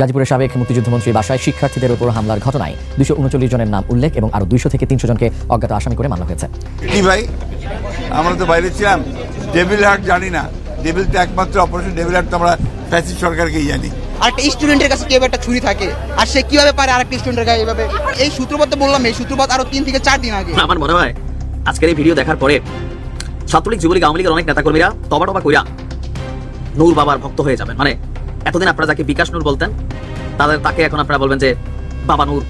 গাজীপুরের সাবেক মুক্তিযুদ্ধমন্ত্রী বাসায় শিক্ষার্থীদের উপর হামলার ঘটনায় দুশো উনচল্লিশ জনের নাম উল্লেখ এবং আরও দুইশো থেকে তিনশো জনকে অজ্ঞাত আসামি করে মামলা হয়েছে। কি ভাই? আমরা তো বাইরে ছিলাম। ডেভিল হার্ট জানি না। ডেভিল তো একমাত্র অপারেশন ডেভিল হার্ট তো আমরা ফ্যাসিস্ট সরকারকেই জানি। আরেকটা স্টুডেন্টের কাছে কীভাবে একটা ছুরি থাকে? আর সে কীভাবে পারে আরেকটা স্টুডেন্টের গায়ে এভাবে? এই সূত্রপাত তো বললাম এই সূত্রপাত আরও তিন থেকে চার দিন আগে। আমার মনে হয় আজকের এই ভিডিও দেখার পরে ছাত্রলীগ যুবলীগ আওয়ামী লীগের অনেক নেতাকর্মীরা তবা টবা কইরা নূর বাবার ভক্ত হয়ে যাবেন। মানে এতদিন আপনারা যাকে বিকাশ নূর বলতেন, তাদের তাকে এখন আপনারা বলবেন যে বাবা নূর।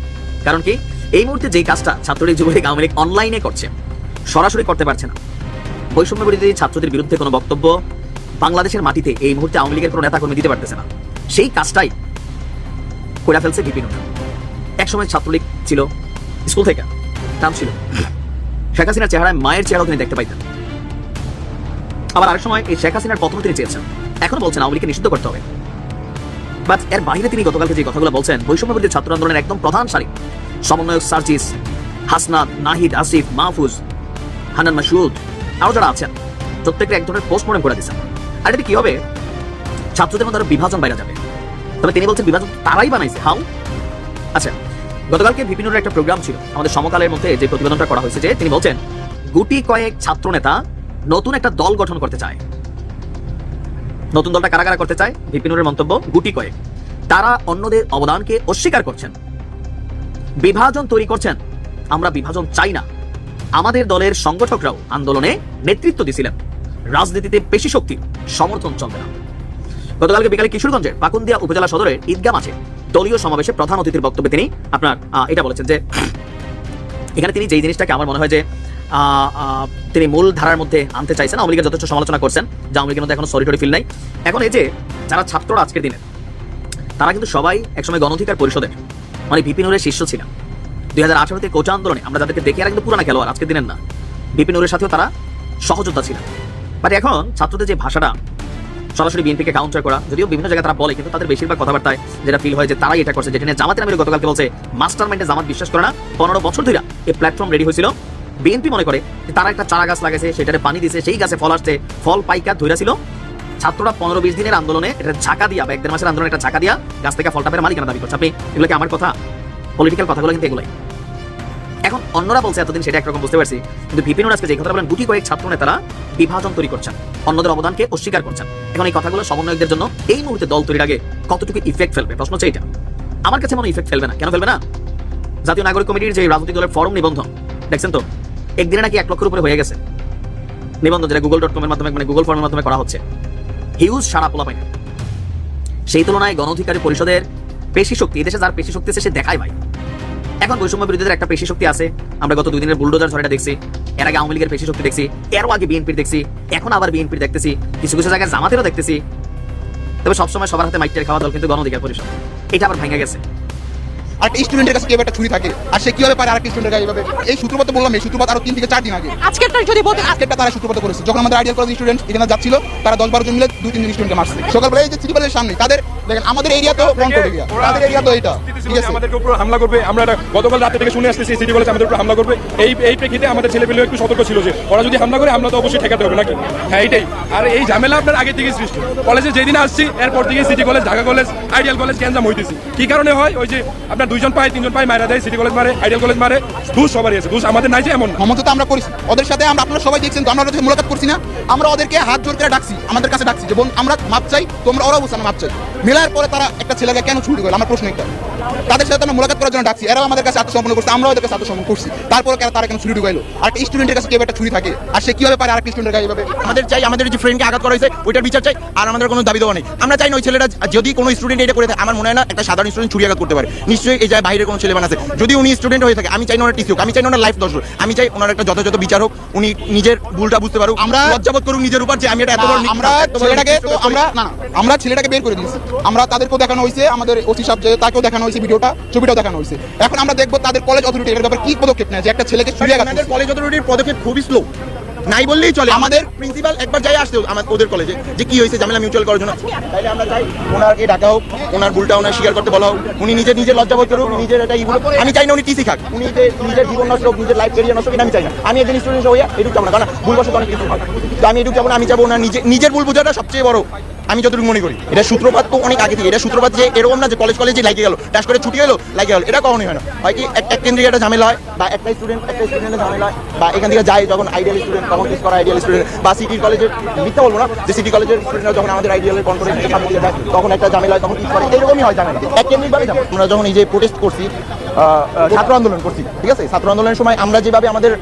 কারণ কি? এই মুহূর্তে যেই কাজটা ছাত্রলীগ যুবলীগ আওয়ামী লীগ অনলাইনে করছে, সরাসরি করতে পারছে না। বৈষম্য বিরোধী ছাত্রদের বিরুদ্ধে কোনো বক্তব্য বাংলাদেশের মাটিতে এই মুহূর্তে আওয়ামী লীগের কোনো নেতাকর্মী দিতে পারতেছে না। সেই কাজটাই করে ফেলছে বিপিন একসময় ছাত্রলীগ ছিল, স্কুল থেকে নাম ছিল। শেখ হাসিনার চেহারায় মায়ের চেহারাও তিনি দেখতে পাইতেন। আবার আরেক সময় এই শেখ হাসিনার পতন তিনি চেয়েছেন। এখন বলছেন আওয়ামী লীগকে নিষিদ্ধ করতে হবে। বাট এর বাইরে তিনি গতকালকে যে কথাগুলো বলছেন বৈষম্য বিরোধী ছাত্র আন্দোলনের একদম প্রধান সারি। সমন্বয়ক সার্জিস, হাসনাত, নাহিদ, আসিফ, মাহফুজ, হানান মাসুদ আরও যারা আছেন প্রত্যেকের এক ধরনের পোস্টমর্টম করে দিচ্ছেন আর এটা কি হবে? ছাত্রদের মধ্যে বিভাজন বাইরে যাবে। তবে তিনি বলছেন বিভাজন তারাই বানাইছে। হাউ? আচ্ছা গতকালকে বিপিনুর একটা প্রোগ্রাম ছিল। আমাদের সমকালের মধ্যে যে প্রতিবেদনটা করা হয়েছে যে তিনি বলছেন, গুটি কয়েক ছাত্র নেতা নতুন একটা দল গঠন করতে চায়। নতুন দলটা কারা কারা করতে চায়? বিপিনুরের মন্তব্য, গুটি কয়েক। তারা অন্যদের অবদানকে অস্বীকার করছেন। বিভাজন তৈরি করছেন। আমরা বিভাজন চাই না। আমাদের দলের সংগঠকরাও আন্দোলনে নেতৃত্ব দিছিলেন রাজনীতিতে পেশি শক্তি, সমর্থন চলবে না। গতকালকে বিকালে কিশোরগঞ্জের পাকুন্দিয়া উপজেলা সদরের ঈদগাম আছে দলীয় সমাবেশে প্রধান অতিথির বক্তব্যে তিনি আপনার এটা বলেছেন যে, এখানে তিনি যেই জিনিসটাকে আমার মনে হয় যে তিনি মূল ধারার মধ্যে আনতে চাইছেন, আওয়ামী লীগের যথেষ্ট সমালোচনা করছেন, যে আওয়ামী লীগের মধ্যে এখন সরি টরি ফিল নাই। এখন এই যে, যারা ছাত্ররা আজকের দিনে তারা কিন্তু সবাই একসময় গণঅধিকার পরিষদের মানে বিপিনুরের শিষ্য ছিলেন। দুই হাজার আঠারোতে কোচা আন্দোলনে আমরা যাদেরকে দেখি আর কিন্তু পুরানা খেলোয়াড়, আজকের দিনের না। বিপিনুরের সাথেও তারা সহযোদ্ধা ছিলেন। বাট এখন ছাত্রদের যে ভাষাটা, সরাসরি বিএনপিকে কাউন্টার করা, যদিও বিভিন্ন জায়গায় তারা বলে, কিন্তু তাদের বেশিরভাগ কথাবার্তায় যেটা ফিল হয় যে তারাই এটা করছে, যেটা নিয়ে জামাতের আমির গতকালকে বলছে মাস্টার মাইন্ডে জামাত বিশ্বাস করে না। পনেরো বছর ধরে এই প্ল্যাটফর্ম রেডি হয়েছিল। বিএনপি মনে করে তারা একটা চারা গাছ লাগাইছে, সেটাতে পানি দিছে, সেই গাছে ফল আসছে, ফল পাইকার ধৈরা ছিল। ছাত্ররা পনেরো বিশ দিনের আন্দোলনে এটা ঝাঁকা দিয়া বা এক মাসের আন্দোলনে একটা ঝাঁকা দিয়া গাছ থেকে ফলটা পেরে মালিকানা দাবি করছে। আপনি এগুলো কি আমার কথা পলিটিক্যাল কথাগুলো কিন্তু এগুলাই। এখন অন্যরা বলছে এতদিন সেটা একরকম বুঝতে পারছি, কিন্তু বিপিনুর আজকে যে কথা বলেন গুটি কয়েক ছাত্র নেতারা বিভাজন তৈরি করছেন, অন্যদের অবদানকে অস্বীকার করছেন। এখন এই কথাগুলো সমন্বয়কদের জন্য এই মুহূর্তে দল তৈরির আগে কতটুকু ইফেক্ট ফেলবে? প্রশ্ন হচ্ছে এটা আমার কাছে মনে ইফেক্ট ফেলবে না। কেন ফেলবে না? জাতীয় নাগরিক কমিটির যে রাজনৈতিক দলের ফর্ম নিবন্ধন, দেখছেন তো? একদিনে নাকি এক লক্ষের উপরে হয়ে গেছে। নিবন্ধন যেটা গুগল ডট কমের মাধ্যমে মানে গুগল ফর্মের মাধ্যমে করা হচ্ছে। হিউজ সারা পোলা পাইনি সেই তুলনায় গণ অধিকারী পরিষদের পেশি শক্তি এদেশে যার পেশি শক্তি আছে, সে দেখায় ভাই। এখন বৈষম্য বিরোধীদের একটা পেশি শক্তি আছে, আমরা গত দুই দিনের বুলডোজার ঝড়টা দেখছি, এর আগে আওয়ামী লীগের পেশি শক্তি দেখছি, এরও আগে বিএনপির দেখছি, এখন আবার বিএনপির দেখতেছি, কিছু কিছু জায়গায় জামাতেরও দেখতেছি। তবে সবসময় সবার হাতে মাইটের খাওয়া দল কিন্তু গণ অধিকার পরিষদ। এটা আবার ভেঙে গেছে। আরেকটা স্টুডেন্টের কাছে কীভাবে একটা ছুরি থাকে। আর সে কীভাবে পারে আরেকটা স্টুডেন্টের কাছে এইভাবে এই সূত্রপাত বললাম এই সূত্রপাত আরও তিন থেকে চার দিন আগে। আজকেরটা যদি আজকেরটা তারা সূত্রপাত করেছে। যখন আমাদের আইডিয়াল কলেজ স্টুডেন্ট এখানে যাচ্ছিল তারা দশ বারো জন মিলে দুই তিনজন স্টুডেন্টকে মারছে। সকালবেলা এই যে সিটি সামনে তাদের দেখেন আমাদের এরিয়া তো এরিয়া তো এটা ঠিক আছে। আমাদের উপর হামলা করবে। আমরা গতকাল রাতে থেকে শুনে আসতেছি সিটি কলেজ আমাদের উপর হামলা করবে। এই এই প্রেক্ষিতে আমাদের ছেলেপেলেও একটু সতর্ক ছিল যে ওরা যদি হামলা করে আমরা তো অবশ্যই ঠেকাতে হবে নাকি? হ্যাঁ এইটাই। আর এই ঝামেলা আপনার আগে থেকে সৃষ্টি। কলেজে যেদিন আসছি এরপর থেকে city college Dhaka college ideal college ক্যান্সাম হইতেছি। কি কারণে হয়? ওই যে আপনার দুইজন পায় তিনজন পায় মারা দেয় সিটি কলেজ মারে আইডিয়াল কলেজ মারে ঘুষ সবারই আছে। ঘুষ আমাদের নাই যে এমন। ক্ষমতা তো আমরা ওদের সাথে আমরা আপনারা সবাই দেখছেন তো আমরা ওদের মোলাকাত করছি না। আমরা ওদেরকে হাত জোর করে ডাকছি আমাদের কাছে ডাকছি যে বোন আমরা মাপ চাই তোমরা ওরা বুঝছে মাপ চাই। মেলার পরে তারা একটা ছেলেকে কেন ছুটি করল? আমার প্রশ্ন একটা তাদের সাথে আমরা মোলাকাত করার জন্য ডাকছি। এরাও আমাদের কাছে আত্মসমর্পণ করছে আমরাও ওদের কাছে আত্মসমর্পণ করছি। তারপরে কেন তারা কেন ছুটি ঢুকাইলো? আর একটা স্টুডেন্টের কাছে কেউ একটা ছুরি থাকে? আর সে কীভাবে পারে আরেকটা স্টুডেন্টের গায়ে এভাবে? আমাদের চাই আমাদের যে ফ্রেন্ডকে আঘাত করা হয়েছে ওইটার বিচার চাই আর আমাদের কোনো দাবি দেওয়া নেই। আমরা চাই না ওই ছেলেটা যদি কোনো স্টুডেন্ট এটা করে থাকে আমার মনে হয় না একটা সাধারণ স্টুডেন্ট ছুরি আঘাত করতে পারে। নিশ্চয়ই এই জায়গায় বাইরে কোনো ছেলে আছে যদি উনি স্টুডেন্ট হয়ে থাকে আমি চাই না ওনার টিসি হোক আমি চাই না ওনার লাইফ দশ হোক। আমি চাই ওনার একটা যথাযথ বিচার হোক উনি নিজের ভুলটা বুঝতে পারুক। আমরা- লজ্জাবোধ করুক নিজের উপর যে আমি এটা এত বড় আমরা ছেলেটাকে তো আমরা না না, আমরা ছেলেটাকে বের করে দিয়েছি। আমরা তাদেরকেও দেখানো হয়েছে আমাদের ওসি সাহেব তাকেও দেখানো হয়েছে। ভিডিওটা ছবিটাও দেখানো হয়েছে। এখন আমরা দেখব তাদের কলেজ অথরিটি এর ব্যাপারে কি পদক্ষেপ নেয় যে একটা ছেলেকে আমাদের কলেজ অথরিটির পদক্ষেপ খুবই স্লো নাই বললেই চলে। আমাদের প্রিন্সিপাল একবার যাই আসতে আমাদের ওদের কলেজে যে কি হয়েছে ঝামেলা মিউচুয়াল করার জন্য। তাইলে আমরা চাই ওনাকে ডাকা হোক ওনার ভুলটা ওনার স্বীকার করতে বলা হোক। উনি নিজে নিজে লজ্জাবোধ করুক নিজের ইগুলো আমি চাই না উনি টিসি খাক উনি যে নিজের জীবন নষ্ট হোক নিজের লাইফ কেরিয়ার নষ্ট হোক আমি চাই না। আমি একজন স্টুডেন্ট হইয়া এটুকু চাবো না কারণ অনেক কিছু হয়। তো আমি এটুকু চাবো না আমি চাবো ওনার নিজে নিজের ভুল বোঝাটা সবচেয়ে বড়। আমি যতটুকু মনে করি। এটা সূত্রপাত তো অনেক আগে থেকে। এটা সূত্রপাত যে এরকম না যে কলেজ কলেজে লাগে গেল টাস করে ছুটি গেল লাগে গেল। এটা কখনোই হয় না। হয় কি, এক এক কেন্দ্রিক একটা ঝামেলা হয়, বা একটা স্টুডেন্ট একটা স্টুডেন্টের ঝামেলা হয়, বা এখান থেকে যায় যখন আইডিয়াল স্টুডেন্ট তখন কিস করা আইডিয়াল স্টুডেন্ট বা সিটি কলেজের মিথ্যা বলব না, যে সিটি কলেজের স্টুডেন্টরা যখন আমাদের আইডিয়ালের কনফারেন্স সামনে তখন একটা ঝামেলা হয়, তখন কিস করে। এরকমই হয় ঝামেলা। এক কেন্দ্রিক ভাবে ঝামেলা। আমরা যখন এই যে প্রোটেস্ট করছি ছাত্র আন্দোলন করছি, ঠিক আছে? ছাত্র আন্দোলনের সময় আমরা যেভাবে আমাদের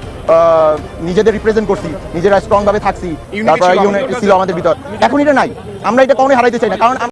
নিজেদের রিপ্রেজেন্ট করছি নিজেরা স্ট্রং ভাবে থাকছি তারপর ইউনিট ছিল আমাদের ভিতর। এখন এটা নাই। আমরা এটা কখনোই হারাইতে চাই না কারণ